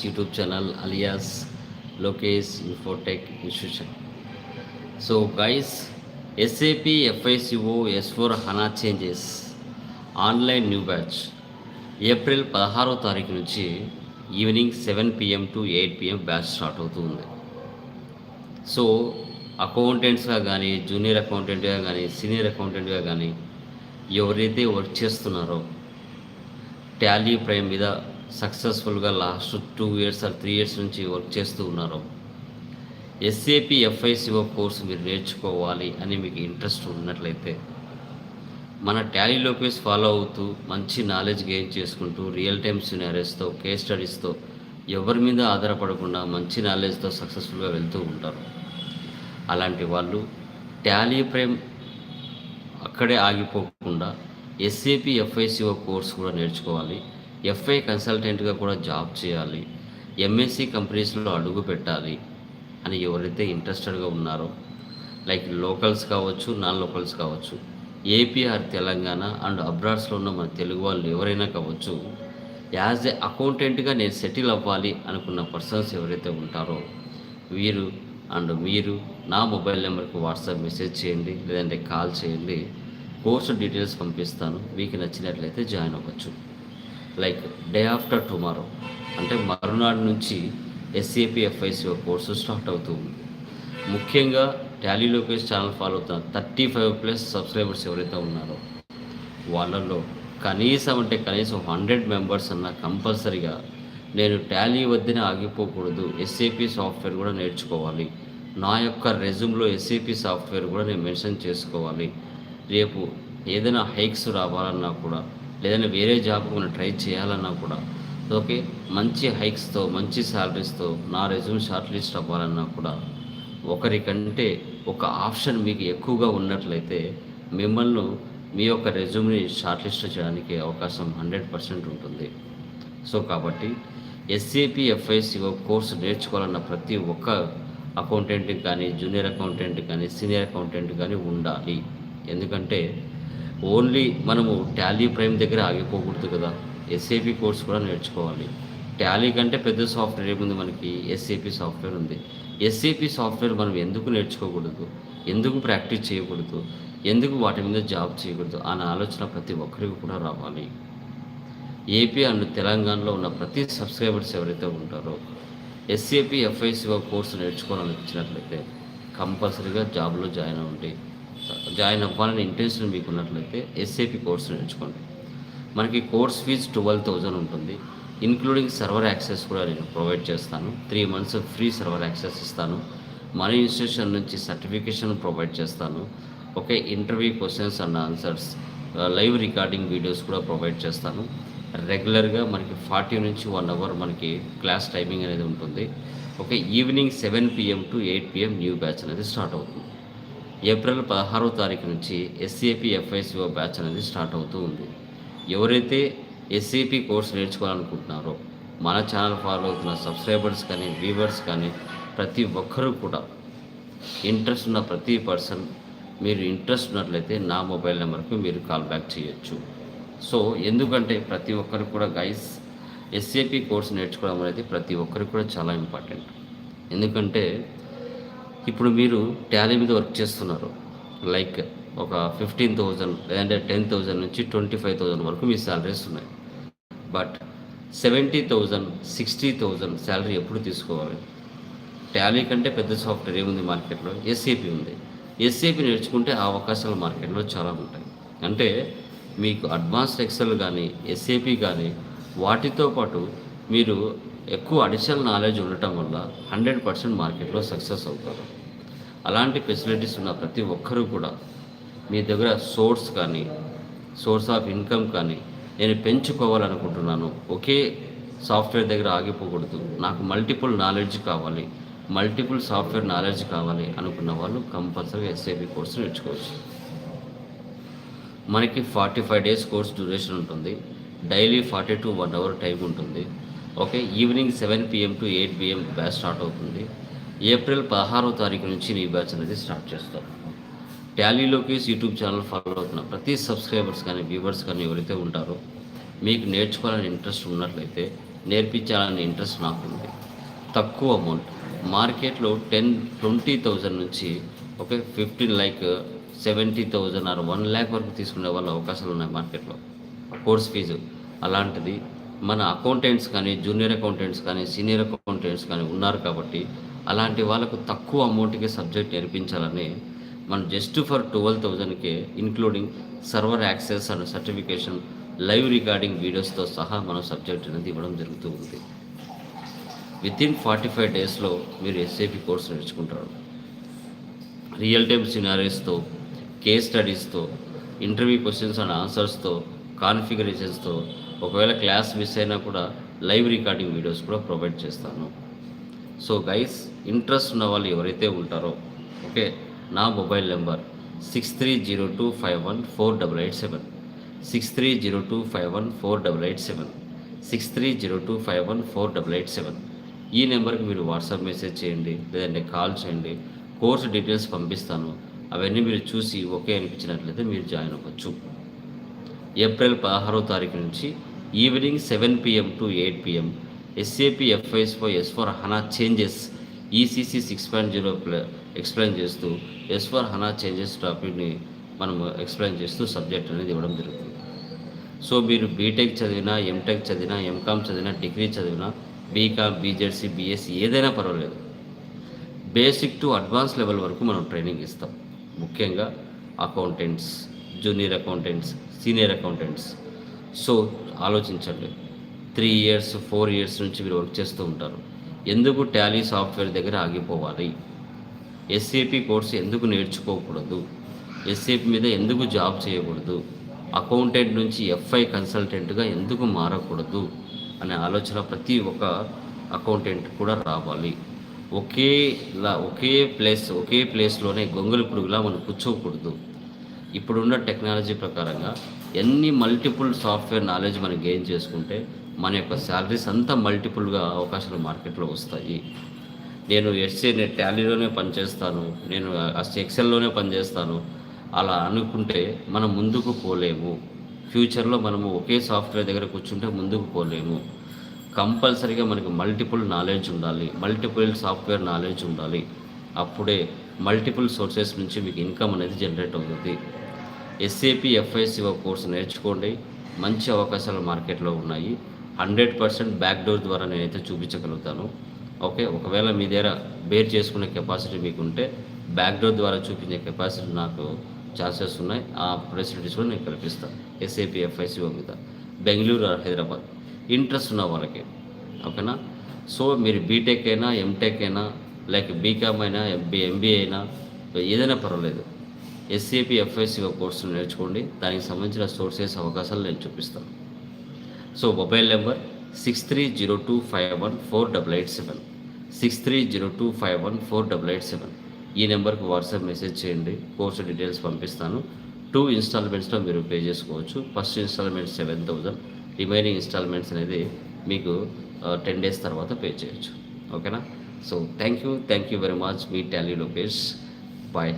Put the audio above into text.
YouTube channel alias Lokesh infotech institution so guys SAP FICO S four HANA changes online new batch April పదహారో తారీఖు నుంచి evening seven PM to eight PM batch start అవుతుంది so అకౌంటెంట్స్గా కానీ junior అకౌంటెంట్గా కానీ senior అకౌంటెంట్గా కానీ ఎవరైతే work చేస్తున్నారో టాలీ ప్రైమ్ మీద సక్సెస్ఫుల్గా last two years or three years నుంచి వర్క్ చేస్తూ ఉన్నారు. ఎస్ఏపి ఎఫ్ఐసిఓ కోర్సు మీరు నేర్చుకోవాలి అని మీకు ఇంట్రెస్ట్ ఉన్నట్లయితే మన టాలీ లోకేస్ ఫాలో అవుతూ మంచి నాలెడ్జ్ గెయిన్ చేసుకుంటూ రియల్ టైమ్ సినారీస్తో కేస్ స్టడీస్తో ఎవరి మీద ఆధారపడకుండా మంచి నాలెడ్జ్తో సక్సెస్ఫుల్గా వెళ్తూ ఉంటారు. అలాంటి వాళ్ళు టాలీ ప్రైమ్ అక్కడే ఆగిపోకుండా ఎస్ఏపి ఎఫ్ఐసిఓ కోర్స్ కూడా నేర్చుకోవాలి. ఎఫ్ఐ కన్సల్టెంట్గా కూడా జాబ్ చేయాలి. ఎంఎస్సి కంపెనీస్లో అడుగు పెట్టాలి అని ఎవరైతే ఇంట్రెస్టెడ్గా ఉన్నారో లైక్ లోకల్స్ కావచ్చు నాన్ లోకల్స్ కావచ్చు ఏపీఆర్ తెలంగాణ అండ్ అబ్రాడ్స్లో ఉన్న మన తెలుగు వాళ్ళు ఎవరైనా కావచ్చు యాజ్ ఏ అకౌంటెంట్గా నేను సెటిల్ అవ్వాలి అనుకున్న పర్సన్స్ ఎవరైతే ఉంటారో వీరు అండ్ మీరు నా మొబైల్ నెంబర్కి వాట్సాప్ మెసేజ్ చేయండి లేదంటే కాల్ చేయండి కోర్సు డీటెయిల్స్ పంపిస్తాను మీకు నచ్చినట్లయితే జాయిన్ అవ్వచ్చు. Like day after tomorrow. అంటే మరునాడు నుంచి ఎస్ఏపి ఎఫ్ఐసిఓ కోర్సు స్టార్ట్ అవుతుంది ముఖ్యంగా టాలీ లోకేష్ ఛానల్ ఫాలో అవుతున్న థర్టీ ఫైవ్ ప్లస్ సబ్స్క్రైబర్స్ ఎవరైతే ఉన్నారో వాళ్ళల్లో కనీసం అంటే కనీసం హండ్రెడ్ మెంబర్స్ అన్న కంపల్సరీగా నేను టాలీ వద్దనే ఆగిపోకూడదు. ఎస్ఏపి సాఫ్ట్వేర్ కూడా నేర్చుకోవాలి. నా యొక్క రెజ్యూమ్లో ఎస్ఏపి సాఫ్ట్వేర్ కూడా నేను మెన్షన్ చేసుకోవాలి. రేపు ఏదైనా హైక్స్ రావాలన్నా కూడా లేదంటే వేరే జాబ్ మనం ట్రై చేయాలన్నా కూడా ఓకే. మంచి హైక్స్తో మంచి శాలరీస్తో నా రెజ్యూమ్ షార్ట్ లిస్ట్ అవ్వాలన్నా కూడా ఒకరికంటే ఒక ఆప్షన్ మీకు ఎక్కువగా ఉన్నట్లయితే మిమ్మల్ని మీ యొక్క రెజ్యూమ్ని షార్ట్ లిస్ట్ చేయడానికి అవకాశం హండ్రెడ్ పర్సెంట్ ఉంటుంది. సో కాబట్టి ఎస్ఏపి ఎఫ్ఐసిఓ కోర్సు నేర్చుకోవాలన్న ప్రతి ఒక్క అకౌంటెంట్ కానీ జూనియర్ అకౌంటెంట్ కానీ సీనియర్ అకౌంటెంట్ కానీ ఉండాలి. ఎందుకంటే ఓన్లీ మనము టాలీ ప్రైమ్ దగ్గర ఆగిపోకూడదు కదా. ఎస్ఏపి కోర్స్ కూడా నేర్చుకోవాలి. టాలీ కంటే పెద్ద సాఫ్ట్వేర్ ఏముంది మనకి? ఎస్ఏపి సాఫ్ట్వేర్ ఉంది. ఎస్ఏపి సాఫ్ట్వేర్ మనం ఎందుకు నేర్చుకోకూడదు? ఎందుకు ప్రాక్టీస్ చేయకూడదు? ఎందుకు వాటి మీద జాబ్ చేయకూడదు? అనే ఆలోచన ప్రతి ఒక్కరికి కూడా రావాలి. ఏపీ అండ్ తెలంగాణలో ఉన్న ప్రతి సబ్స్క్రైబర్స్ ఎవరైతే ఉంటారో ఎస్ఏపి ఎఫ్ఐసిఓ కోర్సు నేర్చుకోవాలని వచ్చినట్లయితే కంపల్సరీగా జాబ్లో జాయిన్ అవ్వండి. జాయిన్ అవ్వాలని ఇంటెన్షన్ మీకు ఉన్నట్లయితే ఎస్ఏపి కోర్సు నేర్చుకోండి. మనకి కోర్స్ ఫీజ్ ట్వెల్వ్ థౌజండ్ ఉంటుంది. ఇంక్లూడింగ్ సర్వర్ యాక్సెస్ కూడా నేను ప్రొవైడ్ చేస్తాను. Three months free server access ఇస్తాను. మన ఇన్స్టిట్యూషన్ నుంచి సర్టిఫికేషన్ ప్రొవైడ్ చేస్తాను. Okay interview questions and answers live recording videos కూడా ప్రొవైడ్ చేస్తాను. రెగ్యులర్గా మనకి ఫార్టీ నుంచి వన్ అవర్ మనకి క్లాస్ టైమింగ్ అనేది ఉంటుంది. Okay evening seven PM to eight PM new batch అనేది స్టార్ట్ అవుతుంది. ఏప్రిల్ పదహారో తారీఖు నుంచి ఎస్ఏపి ఎఫ్ఐసిఓ బ్యాచ్ అనేది స్టార్ట్ అవుతూ ఉంది. ఎవరైతే ఎస్సీపీ కోర్స్ నేర్చుకోవాలనుకుంటున్నారో మన ఛానల్ ఫాలో అవుతున్న సబ్స్క్రైబర్స్ కానీ వ్యూవర్స్ కానీ ప్రతి ఒక్కరూ కూడా ఇంట్రెస్ట్ ఉన్న ప్రతి పర్సన్ మీరు ఇంట్రెస్ట్ ఉన్నట్లయితే నా మొబైల్ నెంబర్కి మీరు కాల్ బ్యాక్ చేయొచ్చు. సో ఎందుకంటే ప్రతి ఒక్కరికి కూడా గైస్ ఎస్ఏపి కోర్స్ నేర్చుకోవడం అనేది ప్రతి ఒక్కరికి కూడా చాలా ఇంపార్టెంట్ ఎందుకంటే ఇప్పుడు మీరు టాలీ మీద వర్క్ చేస్తున్నారు. లైక్ ఒక ఫిఫ్టీన్ థౌజండ్ లేదంటే టెన్ థౌజండ్ నుంచి ట్వంటీ ఫైవ్ థౌజండ్ వరకు మీ శాలరీస్ ఉన్నాయి. But seventy thousand sixty thousand salary ఎప్పుడు తీసుకోవాలి? టాలీ కంటే పెద్ద సాఫ్ట్వేర్ ఏముంది మార్కెట్లో ఎస్ఏపి ఉంది. ఎస్ఏపి నేర్చుకుంటే ఆ అవకాశాలు మార్కెట్లో చాలా ఉంటాయి. అంటే మీకు అడ్వాన్స్డ్ ఎక్సెల్ కానీ ఎస్ఏపి కానీ వాటితో పాటు మీరు ఎక్కువ అడిషనల్ నాలెడ్జ్ ఉండటం వల్ల హండ్రెడ్ పర్సెంట్ మార్కెట్లో సక్సెస్ అవుతారు. అలాంటి ఫెసిలిటీస్ ఉన్న ప్రతి ఒక్కరూ కూడా మీ దగ్గర సోర్స్ కానీ సోర్స్ ఆఫ్ ఇన్కమ్ కానీ నేను పెంచుకోవాలనుకుంటున్నాను. ఒకే సాఫ్ట్వేర్ దగ్గర ఆగిపోకూడదు. నాకు మల్టిపుల్ నాలెడ్జ్ కావాలి. మల్టిపుల్ సాఫ్ట్వేర్ నాలెడ్జ్ కావాలి అనుకున్న వాళ్ళు కంపల్సరీగా ఎస్ఐపి కోర్సు నేర్చుకోవచ్చు. మనకి forty five days course duration ఉంటుంది. Daily forty to one hour time ఉంటుంది. Okay evening seven PM to eight PM batch start అవుతుంది. ఏప్రిల్ పదహారో తారీఖు నుంచి నీ బ్యాచ్ అనేది స్టార్ట్ చేస్తాం. ట్యాలీలోకి యూట్యూబ్ ఛానల్ ఫాలో అవుతున్న ప్రతి సబ్స్క్రైబర్స్ కానీ వ్యూవర్స్ కానీ ఎవరైతే ఉంటారో మీకు నేర్చుకోవాలని ఇంట్రెస్ట్ ఉన్నట్లయితే నేర్పించాలనే ఇంట్రెస్ట్ నాకు ఉంది తక్కువ అమౌంట్ మార్కెట్లో టెన్ ట్వంటీ థౌజండ్ నుంచి okay fifteen like seventy thousand or one lakh వరకు తీసుకునే వాళ్ళ అవకాశాలు ఉన్నాయి మార్కెట్లో. కోర్స్ ఫీజు అలాంటిది. మన అకౌంటెంట్స్ కానీ జూనియర్ అకౌంటెంట్స్ కానీ సీనియర్ అకౌంటెంట్స్ కానీ ఉన్నారు కాబట్టి అలాంటి వాళ్ళకు తక్కువ అమౌంట్కి సబ్జెక్ట్ నేర్పించాలని మనం just for twelve థౌజండ్కే including server access and certification live recording వీడియోస్తో సహా మనం సబ్జెక్ట్ అనేది ఇవ్వడం జరుగుతూ ఉంది. విత్ ఇన్ ఫార్టీ ఫైవ్ డేస్లో మీరు ఎస్ఏపి కోర్స్ నేర్చుకుంటారు. రియల్ టైమ్ సినారీస్తో కేస్ స్టడీస్తో ఇంటర్వ్యూ క్వశ్చన్స్ అండ్ ఆన్సర్స్తో కాన్ఫిగరేషన్స్తో ఒకవేళ క్లాస్ మిస్ అయినా కూడా లైవ్ రికార్డింగ్ వీడియోస్ కూడా ప్రొవైడ్ చేస్తాను. సో గైస్ ఇంట్రెస్ట్ ఉన్న వాళ్ళు ఎవరైతే ఉంటారో ఓకే నా mobile number six three zero two five one four double eight seven six three zero two five one four double eight seven six three zero two five one four double eight seven ఈ నెంబర్కి మీరు WhatsApp message చేయండి లేదంటే call చేయండి course details పంపిస్తాను అవన్నీ మీరు చూసి ఓకే అనిపించినట్లయితే మీరు జాయిన్ అవ్వచ్చు. ఏప్రిల్ పదహారో తారీఖు నుంచి evening seven PM to eight PM SAP FIS four S four HANA changes ECC six point zero explain చేస్తూ ఎస్ ఫోర్ హనా చేంజెస్ టాపిక్ని మనం ఎక్స్ప్లెయిన్ చేస్తూ సబ్జెక్ట్ అనేది ఇవ్వడం జరుగుతుంది. సో మీరు బీటెక్ చదివినా ఎంటెక్ చదివినా ఎంకామ్ చదివినా డిగ్రీ చదివినా బీకామ్ బీజెడ్సీ బీఎస్సీ ఏదైనా పర్వాలేదు. బేసిక్ టు అడ్వాన్స్ లెవెల్ వరకు మనం ట్రైనింగ్ ఇస్తాం. ముఖ్యంగా accountants junior accountants senior accountants so ఆలోచించండి. త్రీ ఇయర్స్ ఫోర్ ఇయర్స్ నుంచి మీరు వర్క్ చేస్తూ ఉంటారు. ఎందుకు టాలీ సాఫ్ట్వేర్ దగ్గర ఆగిపోవాలి? ఎస్ఏపి కోర్సు ఎందుకు నేర్చుకోకూడదు? ఎస్ఏపి మీద ఎందుకు జాబ్ చేయకూడదు? అకౌంటెంట్ నుంచి ఎఫ్ఐ కన్సల్టెంట్గా ఎందుకు మారకూడదు? అనే ఆలోచన ప్రతి ఒక్క అకౌంటెంట్ కూడా రావాలి. ఒకేలా ఒకే ప్లేస్ ఒకే ప్లేస్లోనే గొంగలి పురుగులా మనం కూర్చోకూడదు. ఇప్పుడున్న టెక్నాలజీ ప్రకారంగా ఎన్ని మల్టిపుల్ సాఫ్ట్వేర్ నాలెడ్జ్ మనం గెయిన్ చేసుకుంటే మన యొక్క శాలరీస్ అంతా మల్టిపుల్గా అవకాశాలు మార్కెట్లో వస్తాయి. నేను ఎస్సీ నేను టాలీలోనే పనిచేస్తాను నేను ఎక్సెల్లోనే పనిచేస్తాను. అలా అనుకుంటే మనం ముందుకు పోలేము. ఫ్యూచర్లో మనము ఒకే సాఫ్ట్వేర్ దగ్గర కూర్చుంటే ముందుకు పోలేము. కంపల్సరీగా మనకి మల్టిపుల్ నాలెడ్జ్ ఉండాలి. మల్టిపుల్ సాఫ్ట్వేర్ నాలెడ్జ్ ఉండాలి. అప్పుడే మల్టిపుల్ సోర్సెస్ నుంచి మీకు ఇన్కమ్ అనేది జనరేట్ అవుతుంది. ఎస్ఏపి ఎఫ్ఐసిఓ కోర్సు నేర్చుకోండి. మంచి అవకాశాలు మార్కెట్లో ఉన్నాయి. హండ్రెడ్ పర్సెంట్ బ్యాక్ డోర్ ద్వారా నేనైతే చూపించగలుగుతాను. ఓకే ఒకవేళ మీ దగ్గర బేర్ చేసుకునే కెపాసిటీ మీకు ఉంటే బ్యాక్ డోర్ ద్వారా చూపించే కెపాసిటీ నాకు ఛాన్సెస్ ఉన్నాయి. ఆ ఫెసిలిటీస్ కూడా నేను కల్పిస్తాను ఎస్ఏపి ఎఫ్ఐసిఓ మీద. బెంగళూరు ఆర్ హైదరాబాద్. ఇంట్రెస్ట్ ఉన్న వాళ్ళకి ఓకేనా? సో మీరు బీటెక్ అయినా ఎంటెక్ అయినా లైక్ బీకామ్ అయినా ఎంబీ ఎంబీఏ అయినా ఏదైనా పర్వాలేదు. ఎస్ఏపి ఎఫ్ఐసిఓ కోర్సులు నేర్చుకోండి. దానికి సంబంధించిన సోర్సెస్ అవకాశాలు నేను చూపిస్తాను. So mobile number six three zero two five one four double eight seven. Six three zero two five one four double eight seven. ఈ నెంబర్కి వాట్సాప్ మెసేజ్ చేయండి. కోర్సు డీటెయిల్స్ పంపిస్తాను. టూ ఇన్స్టాల్మెంట్స్లో మీరు పే చేసుకోవచ్చు. First installment seven thousand remaining installments అనేది మీకు ten days తర్వాత పే చేయొచ్చు. ఓకేనా? So thank you thank you very much me Tally Lokesh. Bye.